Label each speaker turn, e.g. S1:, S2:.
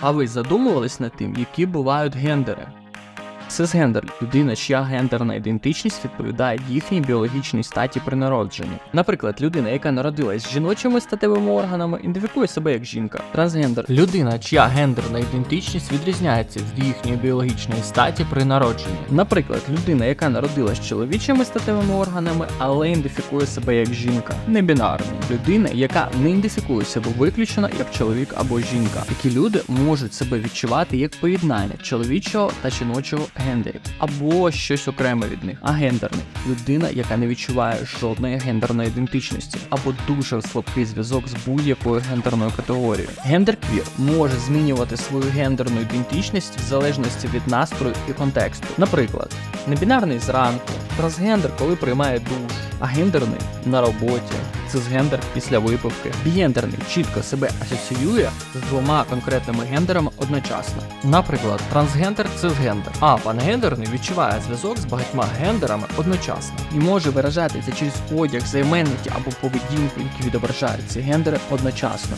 S1: А ви задумувались над тим, які бувають гендери? Цисгендер людина, чия гендерна ідентичність відповідає їхній біологічній статі при народженні. Наприклад, людина, яка народилась з жіночими статевими органами, ідентифікує себе як жінка. Трансгендер людина, чия гендерна ідентичність відрізняється від їхньої біологічної статі при народженні. Наприклад, людина, яка народилась з чоловічими статевими органами, але ідентифікує себе як жінка. Небінарний людина, яка не ідентифікує себе виключно як чоловік або жінка. Такі люди можуть себе відчувати як поєднання чоловічого та жіночого гендерів, або щось окреме від них. А гендерний людина, яка не відчуває жодної гендерної ідентичності, або дуже слабкий зв'язок з будь-якою гендерною категорією. Гендер-квір може змінювати свою гендерну ідентичність в залежності від настрою і контексту. Наприклад, небінарний зранку, трансгендер, коли приймає душ, а гендерний на роботі. Цисгендер після випивки. Бігендерний чітко себе асоціює з двома конкретними гендерами одночасно. Наприклад, трансгендер цисгендер, а пангендерний відчуває зв'язок з багатьма гендерами одночасно і може виражатися через одяг, займенники або поведінку, які відображають ці гендери одночасно.